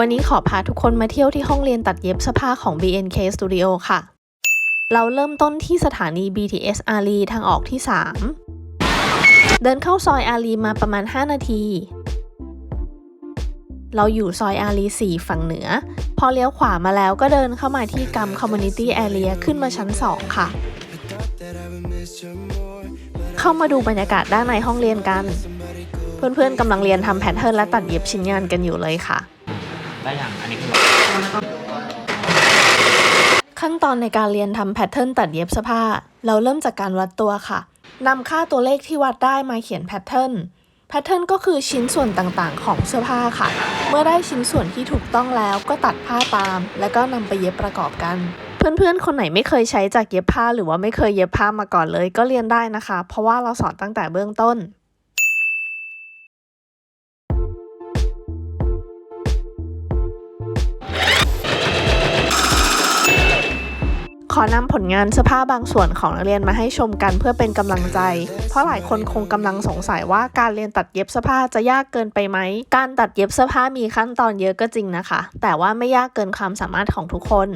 วันนี้ขอพาทุกคนมาเที่ยวที่ห้องเรียนตัดเย็บเสื้อผ้าของ BNK Studio ค่ะ เราเริ่มต้นที่สถานี BTS อารีทางออกที่ 3 เดินเข้าซอยอารีมาประมาณ 5 นาที เราอยู่ซอยอารี 4 ฝั่งเหนือ พอเลี้ยวขวามาแล้วก็เดินเข้ามาที่กัม Community Area ขึ้นมาชั้น 2 ค่ะ เข้ามาดูบรรยากาศด้านในห้องเรียนกัน เพื่อนๆกำลังเรียนทำแพทเทิร์นและตัดเย็บชิ้นงานกันอยู่เลยค่ะ ได้อย่างอันนี้คือขั้นตอนในการเรียนทำแพทเทิร์นตัดเย็บเสื้อผ้า เราเริ่มจากการวัดตัวค่ะนำค่าตัวเลขที่วัดได้มาเขียนแพทเทิร์นแพทเทิร์นก็คือชิ้นส่วนต่างๆ ของเสื้อผ้าค่ะ เมื่อได้ชิ้นส่วนที่ถูกต้องแล้วก็ตัดผ้าตาม แล้วก็นำไปเย็บประกอบกัน เพื่อนๆ คนไหนไม่เคยใช้จากเย็บผ้า หรือว่าไม่เคยเย็บผ้ามาก่อนเลย ก็เรียนได้นะคะ เพราะว่าเราสอนตั้งแต่เบื้องต้น อนำผลงานเสื้อผ้าบางส่วนของนักเรียนมาให้ชมกันเพื่อเป็นกำลังใจ เพราะหลายคนคงกำลังสงสัยว่าการเรียนตัดเย็บเสื้อผ้าจะยากเกินไปไหม การตัดเย็บเสื้อผ้ามีขั้นตอนเยอะก็จริงนะคะ แต่ว่าไม่ยากเกินความสามารถของทุกคน